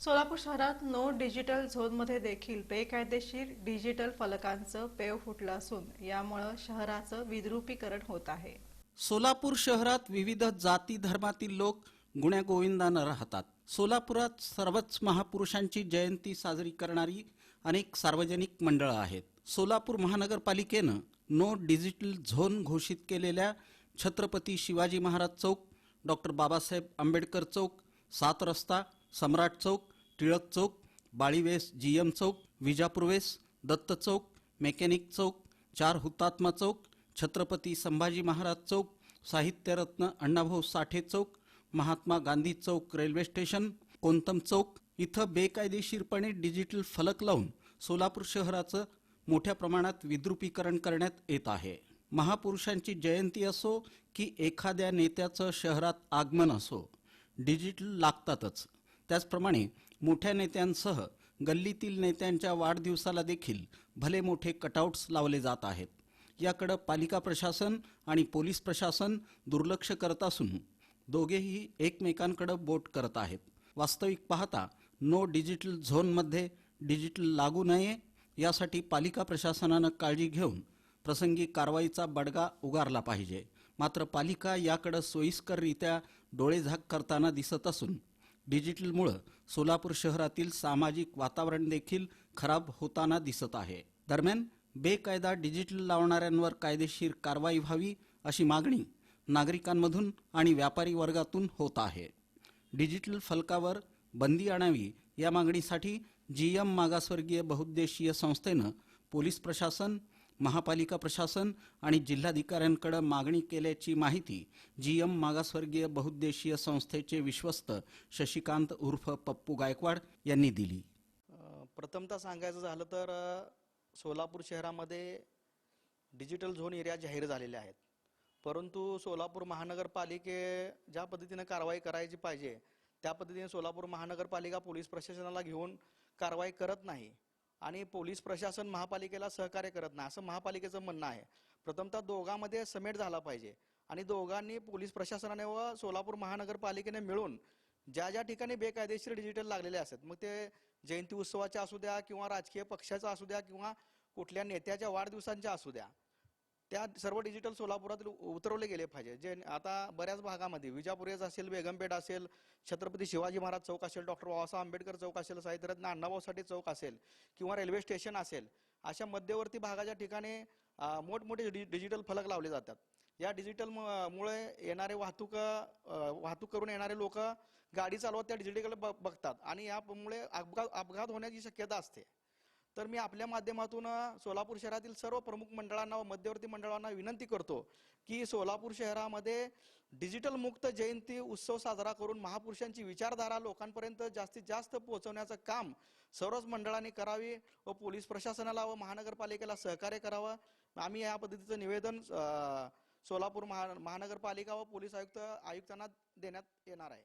सोलापूर शहरात no digital झोनमध्ये देखील बेकायदेशीर डिजिटल फलकांचं पेव फुटलं असून यामुळं शहराचं विद्रुपीकरण होत आहे. सोलापूर शहरात विविध जाती धर्मातील लोक गुण्यागोविंदानं राहतात. सोलापुरात सर्वच महापुरुषांची जयंती साजरी करणारी अनेक सार्वजनिक मंडळं आहेत. सोलापूर महानगरपालिकेनं नो डिजिटल झोन घोषित केलेल्या छत्रपती शिवाजी महाराज चौक डॉक्टर बाबासाहेब आंबेडकर चौक सात रस्ता सम्राट चौक टिळक चौक बाळीवेस जी एम चौक विजापूरवेस दत्त चौक मेकॅनिक चौक चार हुतात्मा चौक छत्रपती संभाजी महाराज चौक साहित्यरत्न अण्णाभाऊ साठे चौक महात्मा गांधी चौक रेल्वे स्टेशन कोंतम चौक इथं बेकायदेशीरपणे डिजिटल फलक लावून सोलापूर शहराचं मोठ्या प्रमाणात विद्रुपीकरण करण्यात येत आहे. महापुरुषांची जयंती असो की एखाद्या नेत्याचं शहरात आगमन असो डिजिटल लागतातच. त्याचप्रमाणे मोठ्या नेत्यांसह गल्लीतील नेत्यांच्या वाढदिवसाला देखील भले मोठे कटआउट्स लावले जात आहेत. याकडं पालिका प्रशासन आणि पोलीस प्रशासन दुर्लक्ष करत असून दोघेही एकमेकांकडं बोट करत आहेत. वास्तविक पाहता नो डिजिटल झोनमध्ये डिजिटल लागू नये यासाठी पालिका प्रशासनानं काळजी घेऊन प्रसंगी कारवाईचा बडगा उगारला पाहिजे. मात्र पालिका याकडं सोयीस्कररित्या डोळेझाक करताना दिसत असून डिजिटलमुळं सोलापूर शहरातील सामाजिक वातावरण देखील खराब होताना दिसत आहे. दरम्यान बेकायदा डिजिटल लावणाऱ्यांवर कायदेशीर कारवाई व्हावी अशी मागणी नागरिकांमधून आणि व्यापारी वर्गातून होत आहे. डिजिटल फलकावर बंदी आणावी या मागणीसाठी जी एम मागासवर्गीय बहुद्देशीय संस्थेनं पोलीस प्रशासन महापालिका प्रशासन आणि जिल्हाधिकाऱ्यांकडे मागणी केल्याची माहिती जी एम मागासवर्गीय बहुद्देशीय संस्थेचे विश्वस्त शशिकांत उर्फ पप्पू गायकवाड यांनी दिली. प्रथमतः सांगायचं झालं तर सोलापूर शहरामध्ये डिजिटल झोन एरिया जाहीर झालेले आहेत. परंतु सोलापूर महानगरपालिके ज्या पद्धतीनं कारवाई करायची पाहिजे त्या पद्धतीने सोलापूर महानगरपालिका पोलीस प्रशासनाला घेऊन कारवाई करत नाही. आणि पोलीस प्रशासन महापालिकेला सहकार्य करत नाही असं महापालिकेचं म्हणणं आहे. प्रथमतः दोघांमध्ये समेट झाला पाहिजे आणि दोघांनी पोलीस प्रशासनाने व सोलापूर महानगरपालिकेने मिळून ज्या ज्या ठिकाणी बेकायदेशीर डिजिटल लागलेले असतात मग ते जयंती उत्सवाच्या असू द्या किंवा राजकीय पक्षाचा असू द्या किंवा कुठल्या नेत्याच्या वाढदिवसांच्या असू द्या त्या सर्व डिजिटल सोलापुरातील उतरवले गेले पाहिजे. जे आता बऱ्याच भागामध्ये विजापुरेज असेल बेगमपेठ असेल छत्रपती शिवाजी महाराज चौक असेल डॉक्टर बाबासाहेब आंबेडकर चौक असेल साहित्यरत्न अण्णाभाऊ साठे चौक असेल किंवा रेल्वे स्टेशन असेल अशा मध्यवर्ती भागाच्या ठिकाणी मोठमोठे डि- डिजिटल फलक लावले जातात. या डिजिटल मुळे येणारे वाहतूक वाहतूक करून येणारे लोक गाडी चालवत त्या डिजिटल बघतात. आणि यामुळे अपघात अपघात होण्याची शक्यता असते. तर मी आपल्या माध्यमातून सोलापूर शहरातील सर्व प्रमुख मंडळांना व मध्यवर्ती मंडळांना विनंती करतो की सोलापूर शहरामध्ये डिजिटल मुक्त जयंती उत्सव साजरा करून महापुरुषांची विचारधारा लोकांपर्यंत जास्तीत जास्त पोहोचवण्याचं काम सर्वच मंडळांनी करावी व पोलीस प्रशासनाला व महानगरपालिकेला सहकार्य करावं. आम्ही या पद्धतीचं निवेदन सोलापूर महा महानगरपालिका व पोलीस आयुक्त आयुक्तांना देण्यात येणार आहे.